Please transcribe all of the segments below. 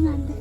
만지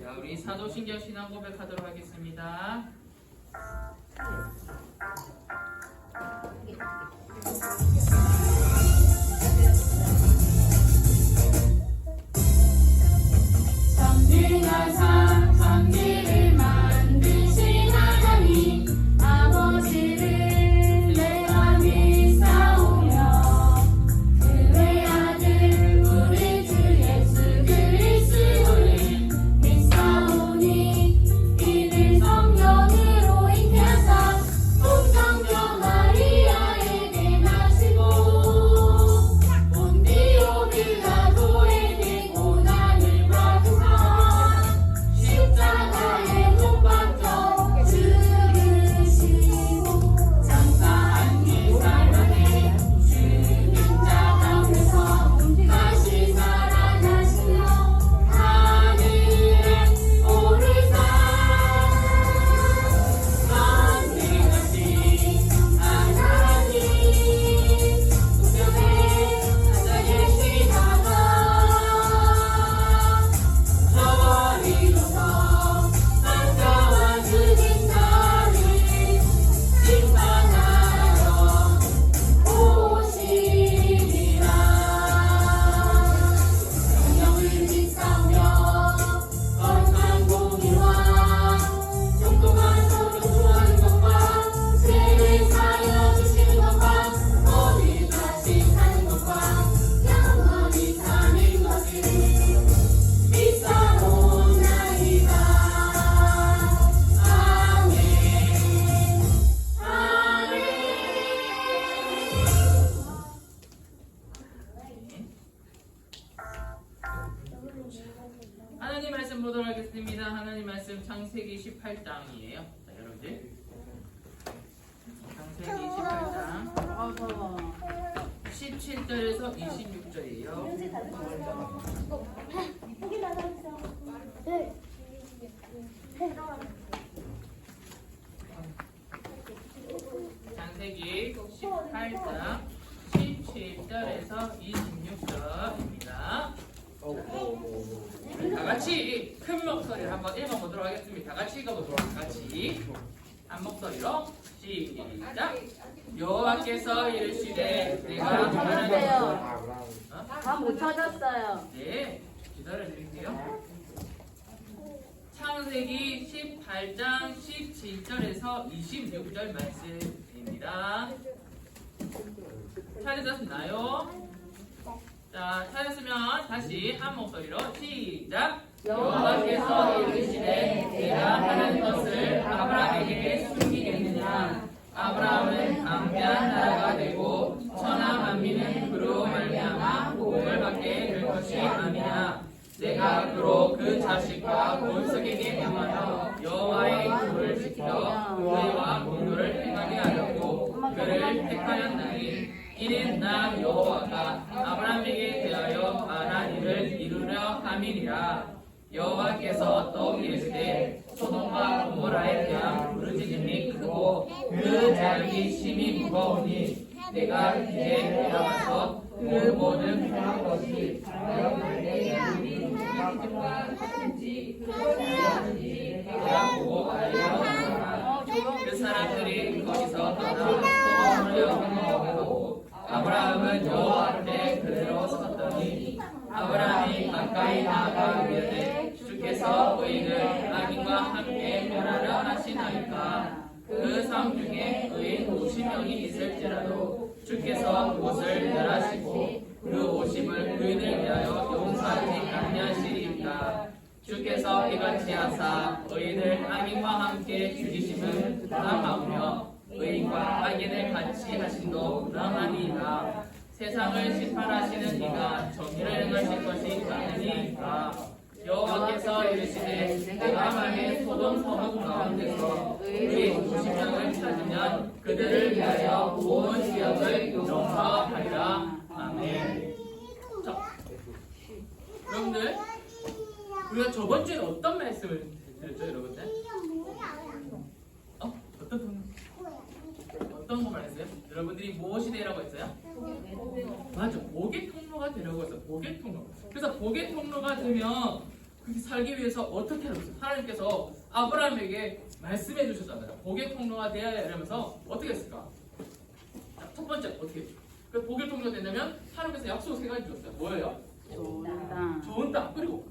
자, 우리 사도신경 신앙 고백하도록 하겠습니다. 8장 17절에서 26절입니다. 다 같이 큰 목소리로 한번 읽어보도록 하겠습니다. 다 같이 읽어보도록 다 같이 한 목소리로 시작. 여호와께서 이르시되 내가 말하는 어? 다못 찾았어요. 네 기다려 드릴게요. 창세기 18장 17절에서 26절 말씀입니다. 찾으셨나요? 자, 찾았으면 다시 한 목소리로 시작. 여호와께서 이르시되 내가 하는 것을 아브라함에게 숨기겠느냐? 아브라함은 강대한 나라가 되고 천하 만민은 그로 말미암아 복을 받게 될 것이 아니냐? 내가 그로 그 자식과 본석에게 명하여 여호와의 규를 지켜 의와 공로를 그를 택하였나니 이는 나 여호와가 아브라함에게 대하여 말한 일을 이루려 함이니라 여호와께서 또 이르시되 소돔과 고모라에 대한 부르짖음이 크고 그 자락이 심히 무거우니 내가 이제 내려가서 그 모든 행한 것이 여러분에게 이르니 부르짖음과 하든지 그것을 하든지 내가 보고 알려주노라 그 사람들이 거기서 떠나 여호와하고 아브라함은 여호와 앞에 그대로 섰더니 아브라함이 가까이 나아가 이르되 주께서 의인을 악인과 함께 멸하려 하시나이까? 세상 중에 의인 50명이 있을지라도 주께서 그곳을 멸하시고 그 50을 의인을 위하여 용서하지 아니하시리이까? 주께서 이같이 하사 의인을 악인과 함께 죽이심은 부당하며 의인과 악인을 같이 하심도 부당하니이다 세상을 심판하시는 이가 정의를 행하실 것이 아니니까 여호와께서 이르시되 내가 만일 소돔 성읍 가운데서 의인 50명을 찾으면 그들을 위하여 온 지역을 용서하리라 아멘 자, 여러분들 우리가 저번 주에 어떤 말씀을 드렸죠 여러분들? 어? 어떤 통- 어떤 거 말했어요? 여러분들이 무엇이 되라고 했어요? 맞아 복의 통로가 되라고 했어 복의 통로 그래서 복의 통로가 되면 그렇게 살기 위해서 어떻게 하라고 했어요? 하나님께서 아브라함에게 말씀해 주셨잖아요 복의 통로가 되어야 해 이러면서 어떻게 했을까? 자, 첫 번째 어떻게 했죠? 그 복의 통로가 되려면 하나님께서 약속 세 가지 주셨어요 뭐예요? 좋은 땅. 좋은 땅 그리고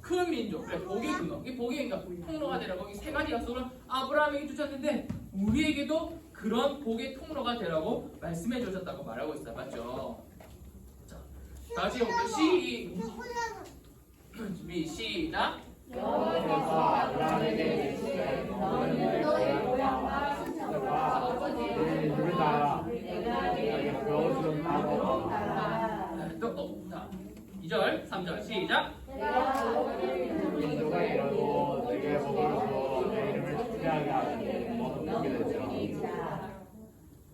큰 민족 그래 복의 근원 이 그러니까 통로가 되라고 이 세 가지 약속을 아브라함에게 주셨는데 우리에게도 그런 복의 통로가 되라고 말씀해 주셨다고 말하고 있어요. 맞죠? 자 다시 해볼게요. 시 준비 시작! 여호와께서 아브라함에게 이르시되 너는 고향과 친척과 아버지를 부르다 내게 보여준 땅으로 가라 또 어, 자 2절 3절 시작! 민족의 이름도 내게 복을 주어 내 이름을 축제하게 하시니 너는 복이 되리라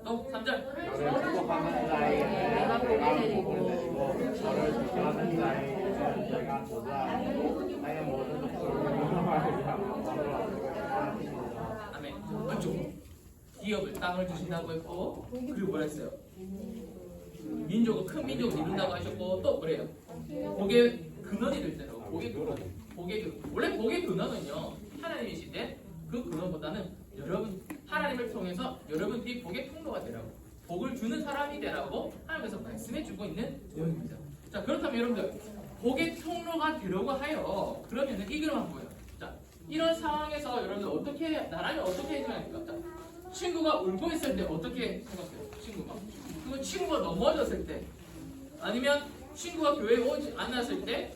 또 3절 너를 축복하는 자에게는 내가 복을 내리고 너를 축복하는 자에게는 내가 보좌하고 나의 모든 족속을 인정하리라 아멘 맞죠? 주신다고 했고 그리고 뭐라 했어요? 민족을 큰 민족을 이룬다고 하셨고 또 뭐래요? 복의 근원이 될 때라고 복의 근원 복의 근원 원래 복의 근원은요 하나님이신데 그 근원보다는 여러분 하나님을 통해서 여러분들이 복의 통로가 되라고 복을 주는 사람이 되라고 하나님께서 말씀해 주고 있는 내용입니다 자 그렇다면 여러분들 복의 통로가 되려고 하여 그러면은 이 그림은 뭐예요? 자 이런 상황에서 여러분들 어떻게 해야- 나라면 어떻게 해줘야 할까? 자, 친구가 울고 있을 때 어떻게 생각해요? 친구가 그 친구가 넘어졌을 때 아니면 친구가 교회에 오지 않았을 때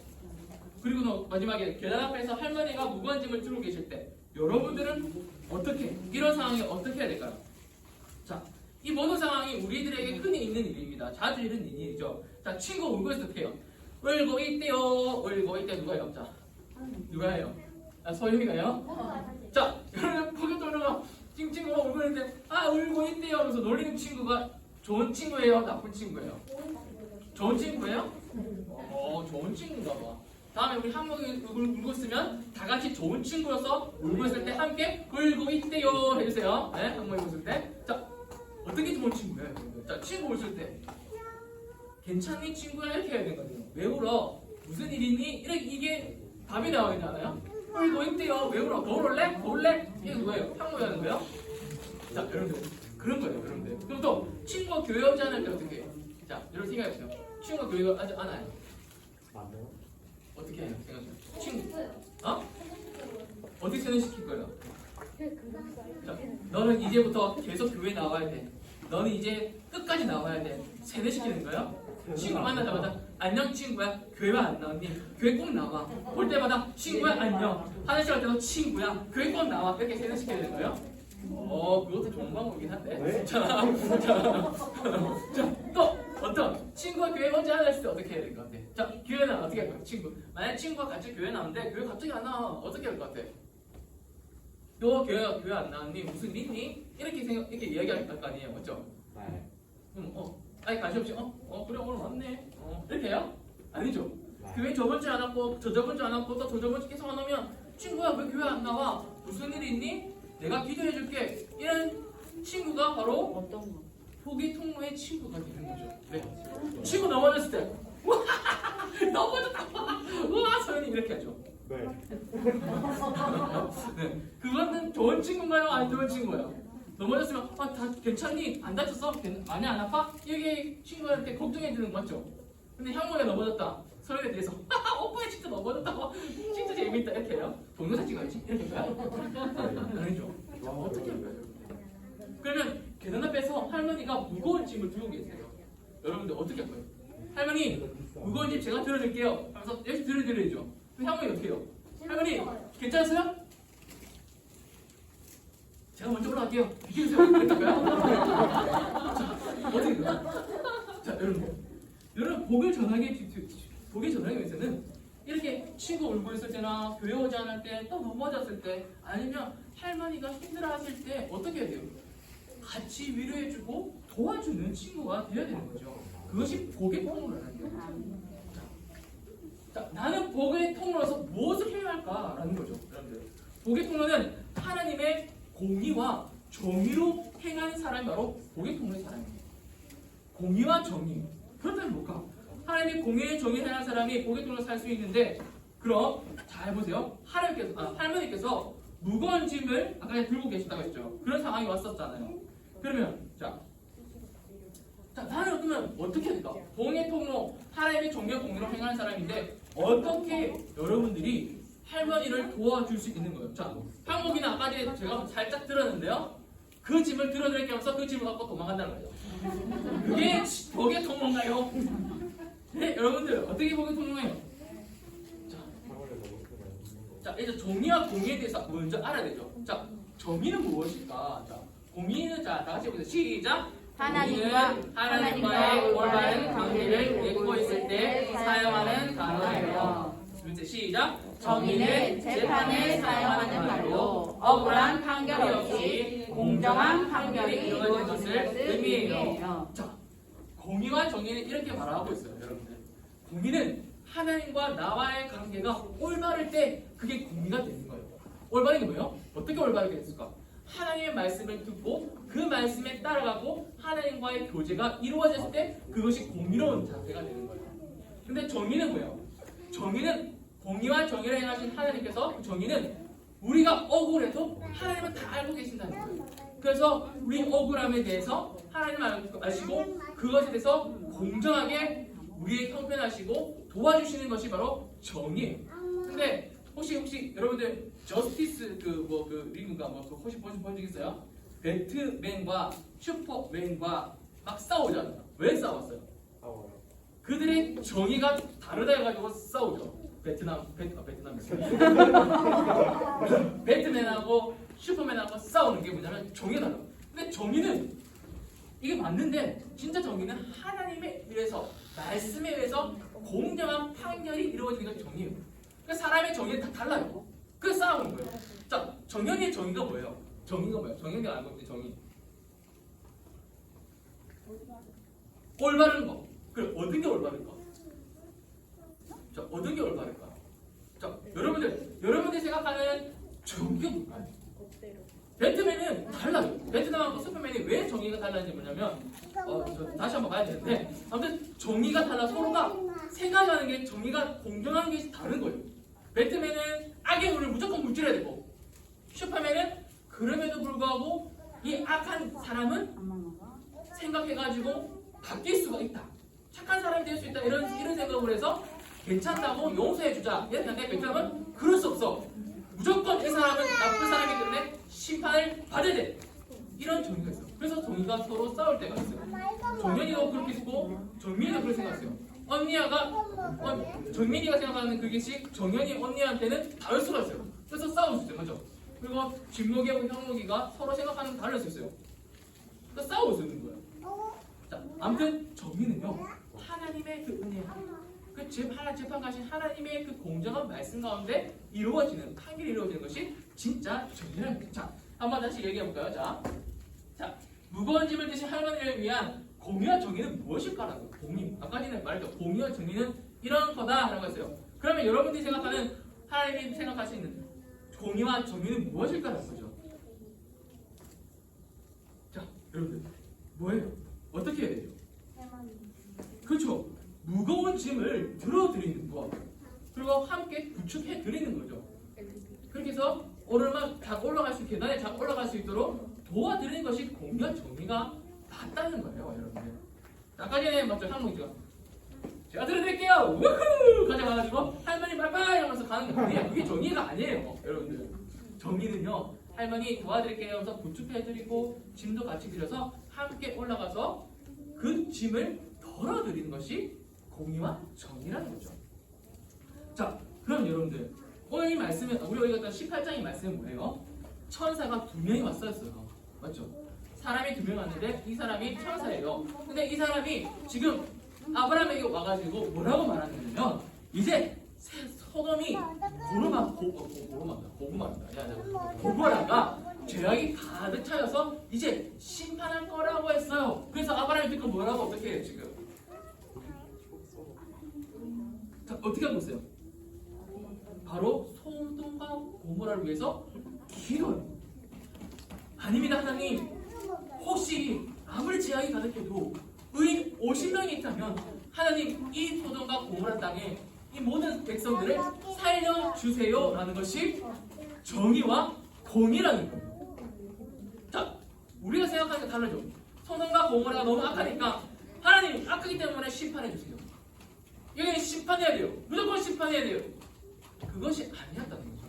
그리고 또 마지막에 계단 앞에서 할머니가 무거운 짐을 들고 계실 때 여러분들은 어떻게 이런 상황에 어떻게 해야 될까요? 자, 이 모든 상황이 우리들에게 흔히 있는 일입니다. 자주 있는 일이죠. 자, 친구 울고 있을 때요. 울고 있대요. 울고 있대 누가 해요? 자, 누가 해요? 아, 소영이가요? 자, 여러분 보기 떠나가 친구가 울고 있는데 아 울고 있대요 하면서 놀리는 친구가 좋은 친구예요? 나쁜 친구예요? 좋은 친구예요? 어, 좋은 친구인가 봐. 다음에 우리 한 명이 울고, 있으면 다 같이 좋은 친구로서 울고 있을 때 함께 울고 있대요 해주세요. 네, 한 명이 웃을 때. 자, 어떻게 좋은 친구예요? 자, 친구 웃을 때. 괜찮니 친구야 이렇게 해야 되거든요. 왜 울어? 무슨 일이니? 이렇게 이게 답이 나와야 되잖아요. 울고 있대요. 왜 울어? 더 울래? 더 울래? 이게 뭐예요? 하는 거예요? 자, 여러분들 그런 거예요, 여러분들. 그럼 또 친구가 교회 오지 않을 때 어떻게 해요? 자, 여러분 생각해보세요. 친구가 교회 오지 않아요. 맞나요? 어떻게 해요? 생각해요. 친구, 어? 어떻게 세뇌시킬 거예요? 자, 너는 이제부터 계속 교회 나와야 돼. 너는 이제 끝까지 나와야 돼. 세뇌시키는 거예요? 친구 만나자마자 안녕 친구야 교회 왜안 나왔니? 교회 꼭 나와 올 때마다 친구야 안녕 화장실 갈 때도 친구야 교회 꼭 나와 이렇게 세뇌시키는 거예요? 어 그것도 좋은 방법이긴 한데 네? 자, 자, 자, 또 어떤 친구가 교회 먼저 안 했을 때 어떻게 해야 될 것 같아? 자 교회는 어떻게 할 거야 친구 만약 친구가 같이 교회 나오는데 교회 갑자기 안 나와 어떻게 할 것 같아? 너 교회 교회 안 나왔니? 무슨 일 있니? 이렇게 생각 이렇게 이야기할 거 아니에요 맞죠? 네. 음, 어, 아니 관심 없이, 어, 어 그래 오늘 왔네, 어 이렇게 해요? 아니죠. 네. 교회 저번 주에 안 왔고 저 저번 주에 안 왔고 또 저 저번 주 계속 안 오면 친구야 왜 교회 안 나와? 무슨 일 있니? 내가 기도해 줄게. 이런 친구가 바로 어떤 거? 포기 통로의 친구가 되는 거죠. 네. 친구 넘어졌을 때, 우와, 넘어졌다. 우와, 소연이 이렇게 하죠. 네. 네, 그거는 좋은 친구인가요? 안 좋은 친구예요? 넘어졌으면 아, 다 괜찮니? 안 다쳤어? 괜- 많이 안 아파? 이게 이렇게 걱정해 주는 거 맞죠? 근데 향모가 넘어졌다. 서열에 대해서 오빠 진짜 넘어졌다. 진짜 재밌다 이렇게 해요. 동영상 찍어야지 이렇게 해요? 아니죠. 자, 어떻게 할까요? 그러면 계단 앞에서 할머니가 무거운 짐을 들고 계세요. 여러분들 어떻게 할 거예요? 할머니 무거운 짐 제가 들어드릴게요. 하면서 열심히 들어드려야죠. 그럼 할머니 어떻게 해요? 할머니 괜찮으세요? 제가 먼저 올라갈게요. 비켜주세요. 어떻게 돼요? 자, 여러분. 여러분, 복을 전하기, 복을 전하기 위해서는 이렇게 친구 울고 있을 때나 교회 오지 않을 때, 또 넘어졌을 때, 아니면 할머니가 힘들어 하실 때 어떻게 해야 돼요? 같이 위로해주고 도와주는 친구가 되어야 되는 거죠. 그것이 복의 통로라는 거예요. 자, 나는 복의 통로로서 무엇을 해야 할까라는 거죠. 복의 통로는 하나님의 공의와 정의로 행하는 사람이 바로 복의 통로의 사람이에요. 공의와 정의. 그렇다면 뭘까? 하나님의 공의의 정의를 행하는 사람이 복의 통로로 살 수 있는데 그럼 잘 보세요. 하나님께서 아, 할머니께서 무거운 짐을 아까 들고 계셨다고 했죠. 그런 상황이 왔었잖아요. 그러면 자, 자 나는 그러면 어떻게 해야 될까? 봉의 통로 하나님의 종교 공의로 행하는 사람인데 어떻게 여러분들이 할머니를 도와줄 수 있는 거예요? 자, 항목이나 아까 전에 제가 살짝 들었는데요. 그 짐을 들어드릴게 하면서 그 짐을 갖고 도망간다는 거예요. 그게 복의 통로인가요? 네, 여러분들 어떻게 복의 통로예요? 자, 자, 이제 정의와 공의에 대해서 먼저 알아야 되죠. 자, 정의는 무엇일까? 자, 공의는 자, 다 같이 해보세요. 시작. 하나님과 하나님과의 올바른 관계를 맺고 있을 때 사용하는 단어예요. 둘째 시작. 정의는 재판에 사용하는 말로 억울한 판결 없이 공정한 판결이 이루어진 것을 의미해요. 자, 공의와 정의는 이렇게 말하고 있어요, 여러분들. 공의는 하나님과 나와의 관계가 올바를 때 그게 공의가 되는 거예요. 올바른 게 뭐예요? 어떻게 올바르게 됐을까? 하나님의 말씀을 듣고 그 말씀에 따라가고 하나님과의 교제가 이루어졌을 때 그것이 공의로운 상태가 되는 거예요. 근데 정의는 뭐예요? 정의는 공의와 정의를 행하신 하나님께서 그 정의는 우리가 억울해도 하나님은 다 알고 계신다는 거예요. 그래서 우리 억울함에 대해서 하나님 알- 아시고 그것에 대해서 공정하게 우리의 형편하시고 도와주시는 것이 바로 정의예요. 근데 혹시 혹시 여러분들 저스티스 그 뭐 그 리그가 뭐 그 혹시 보신 본 적 있어요? 배트맨과 슈퍼맨과 막 싸우잖아요. 왜 싸웠어요? 그들의 정의가 다르다 해가지고 싸우죠. 베트남, 베트, 아, 베트남. 배트맨하고 슈퍼맨하고 싸우는 게 뭐냐면 달라. 근데 정의는 이게 맞는데 진짜 정의는 하나님에 의해서 말씀에 의해서 공정한 판결이 이루어지는 정의예요. 그러니까 사람의 정의는 다 달라요. 그래서 싸우는 거예요. 자, 정현이의 정의가 뭐예요? 정의가 뭐예요? 정현이가 알고 있는 정의. 올바른 거. 그래, 얻은 게 올바른가? 자, 얻은 게 올바를까? 자, 여러분들, 여러분들이 생각하는 정의가 뭘까요? 배트맨은 달라요. 배트남하고 슈퍼맨이 왜 정의가 달라는지 뭐냐면, 어, 저 다시 한번 봐야 되는데, 아무튼 정의가 달라 서로가 생각하는 게 정의가 공정한 게 다른 거예요. 배트맨은 악의 물을 무조건 물질해야 되고, 슈퍼맨은 그럼에도 불구하고 이 악한 사람은 생각해가지고 바뀔 수가 있다. 착한 사람이 될 수 있다. 이런 이런 생각을 해서 괜찮다고 용서해주자. 이렇게 하는데 베트남은 그럴 수 없어. 무조건 이 사람은 나쁜 사람이기 때문에 심판을 받아야 돼. 이런 정의가 있어. 그래서 정의가 서로 싸울 때가 있어요. 정연이도 그렇게 있고 정민이도 그렇게 생각해요. 언니야가 어, 정민이가 생각하는 그것이 정연이 언니한테는 다를 수가 있어요. 그래서 싸울 수 있어요. 그죠? 그리고 진목이하고 형목이가 서로 생각하는 게 다를 수 있어요. 그래서 싸울 수 있는 거예요. 자, 아무튼 정의는요 하나님의 그 은혜, 그 재- 하나 재판 가신 하나님의 그 공정한 말씀 가운데 이루어지는 판결이 이루어지는 것이 진짜 거죠. 자, 한번 다시 얘기해 볼까요? 자, 자 무거운 짐을 드신 할머니를 위한 공의와 정의는 무엇일까라고 공의. 아까 전에 말했죠. 공의와 정의는 이런 거다라고 했어요. 그러면 여러분들이 생각하는 하나님이 생각하시는 공의와 정의는 무엇일까라는 거죠. 자, 여러분들 뭐예요? 어떻게 해야 되죠? 그렇죠. 무거운 짐을 들어드리는 것. 그리고 함께 부축해 드리는 거죠. 그렇게 해서 오르막 다 올라갈 수 계단에 잘 올라갈 수 있도록 도와드리는 것이 공의와 정의가 맞다는 거예요, 여러분들. 아까 전에 맞죠, 한국이가 제가 들어드릴게요. 우후! 가져가가지고 할머니 바이바이 하면서 가는 거 아니에요. 그게 정의가 아니에요, 여러분들. 정의는요 할머니 도와드릴게요 하면서 부축해드리고 짐도 같이 드려서 함께 올라가서 그 짐을 덜어드리는 것이 공의와 정의라는 거죠. 자, 그럼 여러분들 오늘 이 말씀은 우리 여기 갔던 18장의 말씀은 뭐예요? 천사가 두 명이 왔었어요. 맞죠? 사람이 두 명 왔는데 이 사람이 천사예요. 근데 이 사람이 지금 아브라함에게 와가지고 뭐라고 말하냐면 이제 세- 소돔이 고르마 고, 고, 고르마다 고구마입니다. 야, 야, 고구마가 죄악이 가득 차여서 이제 심판할 거라고 했어요. 그래서 아브라함이 듣고 뭐라고 어떻게 해요 지금? 자 어떻게 하고 있어요? 바로 소돔과 고모라를 위해서 기도해요. 아닙니다 하나님. 혹시 아무리 제약이 가득해도 의인 50명이 있다면 하나님 이 소돔과 고모라 땅에 이 모든 백성들을 살려주세요 라는 것이 정의와 공의라는 거예요. 자, 우리가 생각하는 게 다르죠. 소돔과 고모라가 너무 악하니까 하나님 악하기 때문에 심판해 주세요. 여기는 심판해야 돼요. 무조건 심판해야 돼요. 그것이 아니었다는 거죠.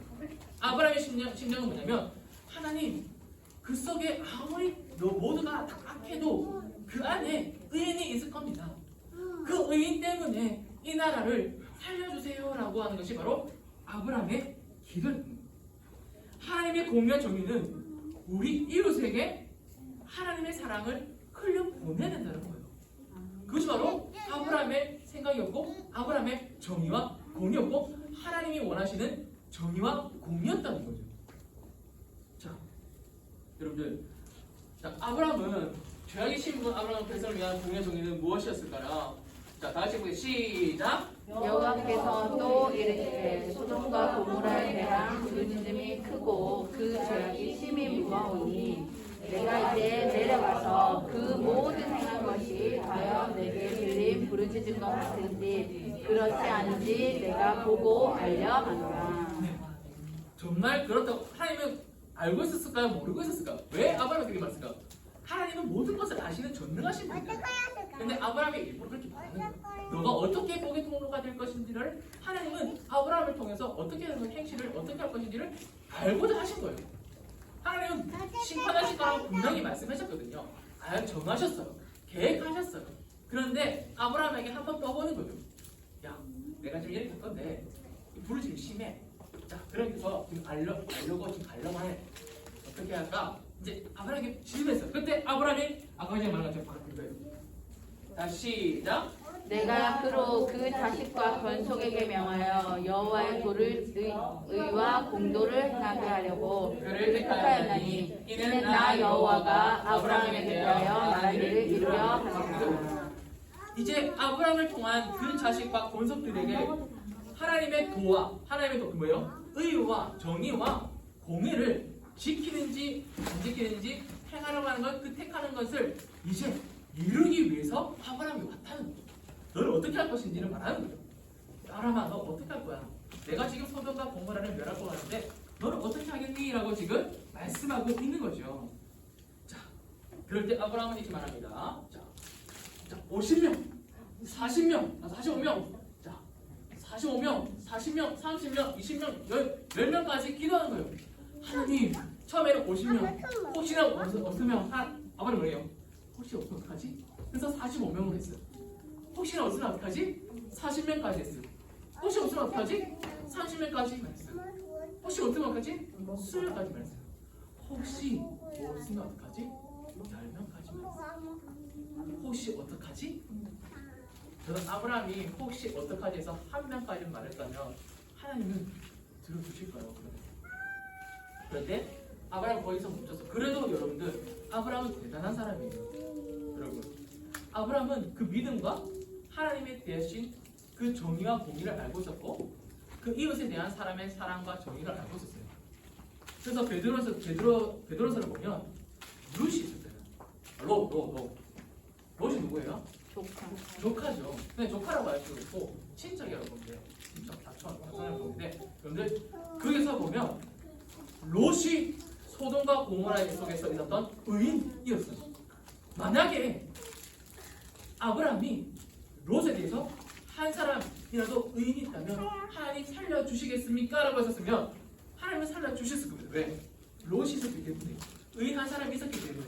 아브라함의 심령, 심령은 뭐냐면 하나님 그 속에 아무리 너 모두가 다 악해도 그 안에 의인이 있을 겁니다. 그 의인 때문에 이 나라를 살려주세요라고 하는 것이 바로 아브라함의 기도입니다. 하나님의 공의와 정의는 우리 이웃에게 하나님의 사랑을 흘려 보내야 된다는 거예요. 그것이 바로 아브라함의 생각이었고 아브라함의 정의와 공의였고 하나님이 원하시는 정의와 공의였다는 거죠. 자, 여러분들, 자 아브라함은 죄악의 신분 아브라함 백성을 위한 공의와 정의는 무엇이었을까요? 자, 다 같이 보기 시작. 여호와께서 또 이르시되 소돔과 고모라에 대한 부르짖음이 크고 그 죄악이 심히 무거우니 내가 이제 내려가서 그 모든 행한 것이 과연 내게 들린 부르짖은 것 같은지 그렇지 않은지 내가 보고 알려 하노라 정말 그렇다고 하나님은 알고 있었을까요? 모르고 있었을까요? 왜 아브라함이 그렇게 말했을까요? 하나님은 모든 것을 아시는 전능하신 분이에요. 근데 아브라함이 일부러 그렇게 말하는 거예요. 너가 어떻게 복의 통로가 될 것인지를 하나님은 아브라함을 통해서 어떻게 하는 행실을 어떻게 할 것인지를 알고자 하신 거예요. 하나님은 심판하실 거라고 분명히 말씀하셨거든요. 아, 정하셨어요. 계획하셨어요. 그런데 아브라함에게 한 번 떠보는 거죠. 야, 내가 지금 이렇게 할 건데 이 불을 지금 심해. 자, 그러면서 지금 알려, 알려고 지금 가려고 해. 어떻게 할까? 이제 아브라함에게 질문했어요. 그때 아브라함이 아까 전에 말한 것처럼 바로 그거예요. 다시 시작. 내가 그로 그 자식과 권속에게 명하여 여호와의 도를 의, 의와 공도를 행하게 하려고 그를 택하였나니 이는 나 여호와가 아브라함에 대하여 나라를 이루려 하노라 이제 아브라함을 통한 그 자식과 권속들에게 하나님의 도와 하나님의 도 뭐예요? 의와 정의와 공의를 지키는지 안 지키는지 행하려고 하는 것, 그 택하는 것을 이제 이루기 위해서 아브라함이 왔다는 거죠. 너를 어떻게 할 것인지를 말하는 거죠. 아브라함아 너 어떻게 할 거야? 내가 지금 소돔과 고모라를 멸할 거 같은데 너는 어떻게 하겠니? 라고 지금 말씀하고 있는 거죠. 자, 그럴 때 아브라함은 이렇게 말합니다. 자, 자 50명, 40명, 아, 45명, 자, 45명, 40명, 30명, 20명, 10, 10명까지 기도하는 거예요. 하나님, 처음에는 50명, 혹시나 없, 없으면, 하, 아버님 뭐래요? 혹시 어떡하지? 그래서 45명을 했어요. 혹시나 없으면 어떡하지? 40명까지 했어요. 혹시 없으면 어떡하지? 30명까지 했어요. 혹시 없으면 어떡하지? 20명까지 했어요. 혹시 없으면 어떡하지? 10명까지 했어요. 혹시 어떡하지? 저는 아브라함이 혹시 어떡하지 해서 한 명까지 말했다면 하나님은 들어주실까요? 그런데 아브라함 거기서 멈춰서 그래도 여러분들 아브라함은 대단한 사람이에요. 여러분 아브라함은 그 믿음과 하나님에 대하신 그 정의와 공의를 알고 있었고 그 이웃에 대한 사람의 사랑과 정의를 알고 있었어요. 그래서 베드로서 베드로 베드로서를 보면 룻이 있었어요. 로, 로, 로. 롯이 누구예요? 조카 조카죠. 근데 조카라고 할 수도 있고 친척이라고 보면 돼요. 친척, 다촌, 다촌이라고 보면 돼. 여러분들 거기서 보면 롯이 소돔과 고모라 속에서 있었던 의인이었어요. 만약에 아브라함이 롯에 대해서 한 사람이라도 의인이 있다면 하나님 살려주시겠습니까? 라고 했었으면 하나님은 살려주셨을 겁니다. 왜? 롯이 있었기 때문에 의한 사람이 있었기 때문에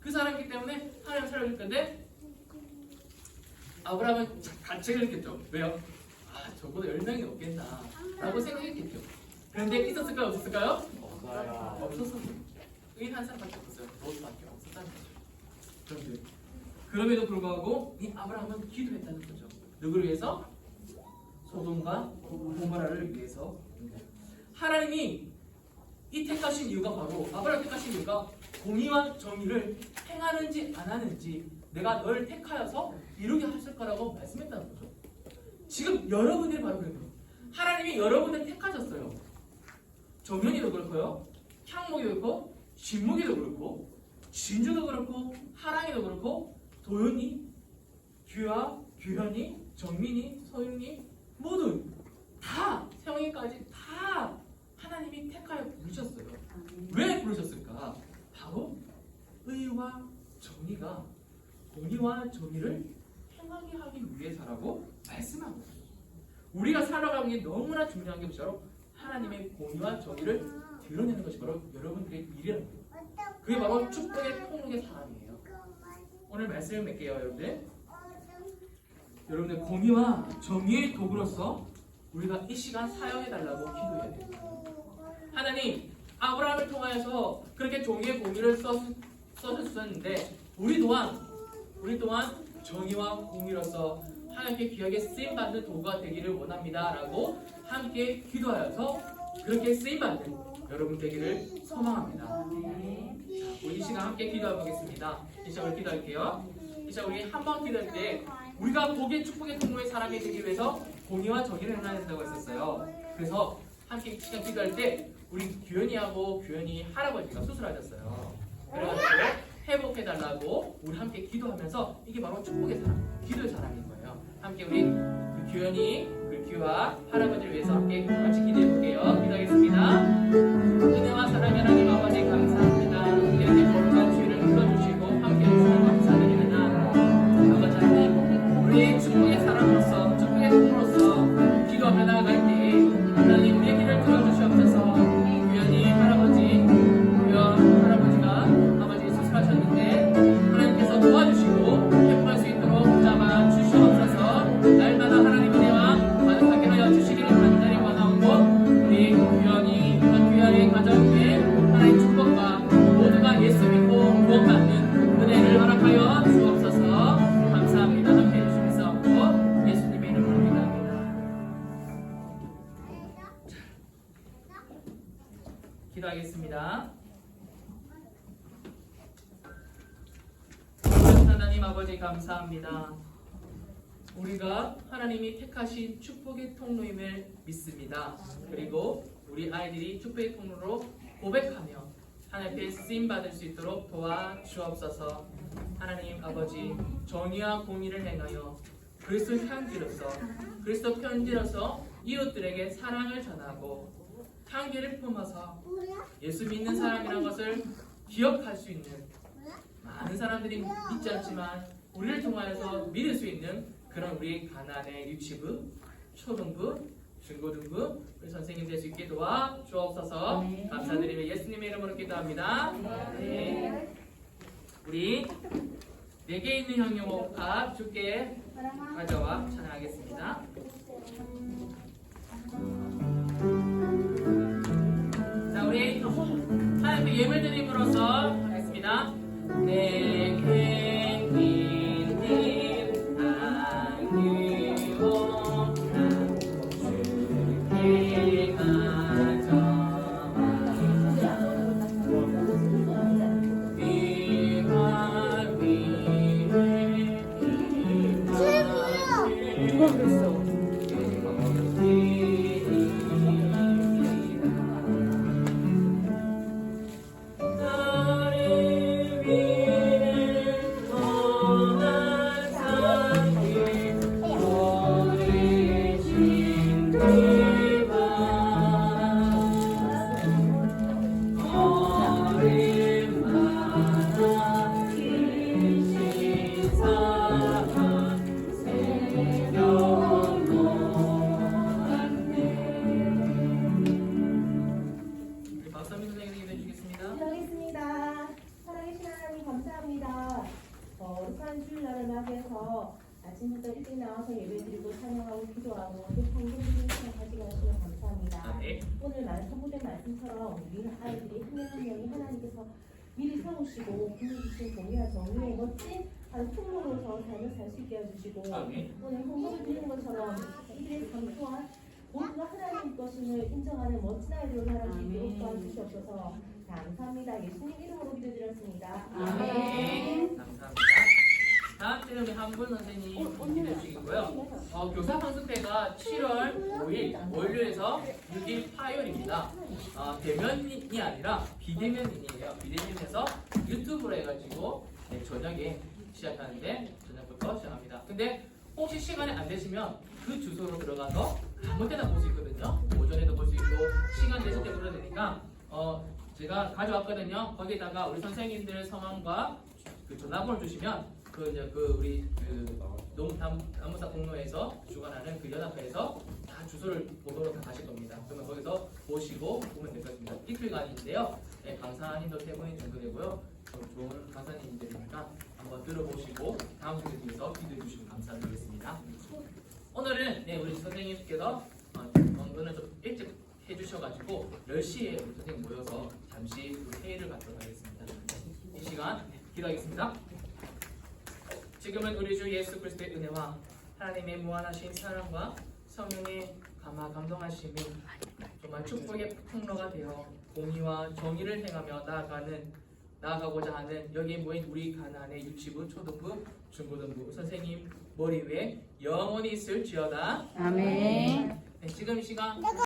그 사람이기 때문에 하나님 살아줄 건데 아브라함은 자- 가책을 느꼈죠. 왜요? 아 저보다 열 명이 없겠나 라고 생각했겠죠. 그런데 있었을까요? 없었을까요? 없어요. 없었어요. 의한 사람밖에 없었어요. 롯밖에 없었다는 거죠. 그런데 그럼에도 불구하고 이 아브라함은 기도했다는 거죠. 누구를 위해서? 소돔과 고모라를 위해서. 하나님이 이 택하신 이유가 바로 아브라함 택하신 이유가 공의와 정의를 행하는지 안 하는지 내가 널 택하여서 이루게 하실 거라고 말씀했다는 거죠. 지금 여러분들이 바로 그래요. 하나님이 여러분을 택하셨어요. 정현이도 그렇고요. 향목이도 그렇고 진목이도 그렇고 진주도 그렇고 하랑이도 그렇고 도윤이, 규아, 규현이, 정민이, 서윤이 모두 다 세영이까지 다 하나님이 택하여 부르셨어요. 왜 부르셨을까? 바로 의와 정의가 공의와 정의를 행하게 하기 위해서라고 말씀하고 있어요. 우리가 살아가는 게 너무나 중요한 게 바로 하나님의 공의와 정의를 드러내는 것이 바로 여러분들의 일이라는 거예요. 그게 바로 축복의 통로의 사람이에요. 오늘 말씀을 맺게요, 여러분들. 여러분들 공의와 정의의 도구로서 우리가 이 시간 사용해 달라고 기도해야 돼요. 하나님 아브라함을 통하여서 그렇게 종이의 공의를 써 써주셨는데 우리 또한 우리 또한 정의와 공의로서 하나님께 귀하게 쓰임 받는 도구가 되기를 원합니다라고 함께 기도하여서 그렇게 쓰임 받는 여러분 되기를 소망합니다. 자, 우리 이 시간 함께 기도해 보겠습니다. 이 시간 기도할게요. 이 시간 우리 한 번 기도할 때 우리가 복의 축복의 통로의 사람이 되기 위해서 공의와 정의를 행해야 된다고 했었어요. 그래서 함께 이 시간 기도할 때 우리 규현이하고 규현이 할아버지가 수술하셨어요. 그래가지고 회복해달라고 우리 함께 기도하면서 이게 바로 축복의 사람, 기도의 사람인 거예요. 함께 우리 그 규현이, 그 규와 할아버지를 위해서 함께 같이 기도해 볼게요. 기도하겠습니다. 은혜와 사랑의 하나님 아버지 감사합니다. 우리가 하나님이 택하신 축복의 통로임을 믿습니다. 그리고 우리 아이들이 축복의 통로로 고백하며 하나님께 쓰임 받을 수 있도록 도와 주옵소서. 하나님 아버지 정의와 공의를 행하여 그리스도 향기로서 그리스도 편지로서 이웃들에게 사랑을 전하고 향기를 품어서 예수 믿는 사람이란 것을 기억할 수 있는 많은 사람들이 믿지 않지만 우리를 통하여서 믿을 수 있는 그런 우리 가난의 유치부, 초등부, 중고등부 우리 선생님 될 수 있게 도와 주옵소서 네. 감사드리며 예수님의 이름으로 기도합니다. 네. 우리 내게 있는 형용옥합 주께 가져와 찬양하겠습니다. 자 우리 하나님께 예물 드림으로써 하겠습니다. 내 세우시고 보내주신 공의와 정의의 멋진 한 풍문으로서 삶을 살 수 있게 해주시고 아멘. 오늘 헌금을 드리는 것처럼 이들의 삶 또한 모두가 하나님 것임을 인정하는 멋진 살아갈 수 있도록 도와주시옵소서 감사합니다. 예수님 이름으로 기도드렸습니다. 아멘. 감사합니다. 다음 질문이 한분 선생님 기대해 주시고요. 어, 교사 선수회가 7월 5일 월요일에서 6일 화요일입니다. 어, 대면이 아니라 비대면이에요. 비대면에서 유튜브로 해가지고 네, 저녁에 시작하는데 저녁부터 시작합니다. 근데 혹시 시간이 안 되시면 그 주소로 들어가서 아무 때나 볼 수 있거든요. 오전에도 볼 수 있고 시간 되실 때 보셔도 되니까 어, 제가 가져왔거든요. 거기다가 우리 선생님들 성함과 그 전화번호 주시면 그 이제 그 우리 그농 나무사 공로에서 주관하는 그 연합회에서 다 주소를 보도록 다 가실 겁니다. 그러면 거기서 보시고 보면 될 것 같습니다. 이틀간인데요. 네, 강사님도 세 분이 정도 되고요. 좀 좋은 강사님들이니까 한번 들어보시고 다음 주에 뒤에서 기도해 주시면 감사드리겠습니다. 오늘은 네, 우리 선생님께서 어, 오늘 좀 일찍 해주셔가지고 10시에 우리 선생님 모여서 잠시 회의를 갖도록 하겠습니다. 이 시간 기도하겠습니다. 지금은 우리 주 예수 그리스도의 은혜와 하나님의 무한하신 사랑과 성령의 감화 감동하심이 정말 축복의 통로가 되어 공의와 정의를 행하며 나아가는 나아가고자 하는 여기 모인 우리 가나안의 유치부, 초등부, 중고등부 선생님 머리 위에 영원히 있을 지어다. 아멘. 네, 지금 이 시간